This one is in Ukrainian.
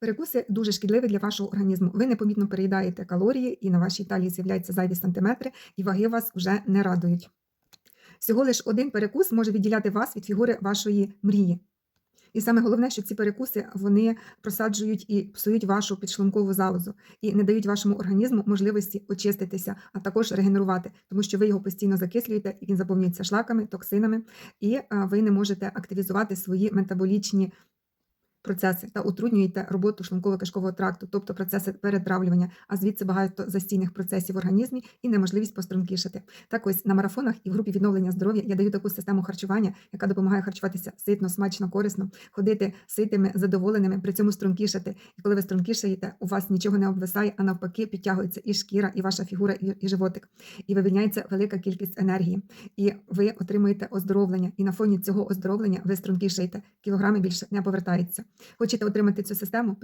Перекуси дуже шкідливі для вашого організму. Ви непомітно переїдаєте калорії, і на вашій талії з'являються зайві сантиметри, і ваги вас вже не радують. Всього лиш один перекус може відділяти вас від фігури вашої мрії. І саме головне, що ці перекуси вони просаджують і псують вашу підшлункову залозу і не дають вашому організму можливості очиститися, а також регенерувати, тому що ви його постійно закислюєте, і він заповнюється шлаками, токсинами, і ви не можете активізувати свої метаболічні процеси та утруднюєте роботу шлунково-кишкового тракту, тобто процеси перетравлювання, а звідси багато застійних процесів в організмі і неможливість пострункішати. Так ось на марафонах і в групі відновлення здоров'я я даю таку систему харчування, яка допомагає харчуватися ситно, смачно, корисно, ходити ситими, задоволеними, при цьому стрункішати. І коли ви стрункішаєте, у вас нічого не обвисає, а навпаки, підтягується і шкіра, і ваша фігура, і, і животик, і вивільняється велика кількість енергії. І ви отримуєте оздоровлення. І на фоні цього оздоровлення ви стрункішаєте. Кілограми більше не повертаються. Хочете отримати цю систему?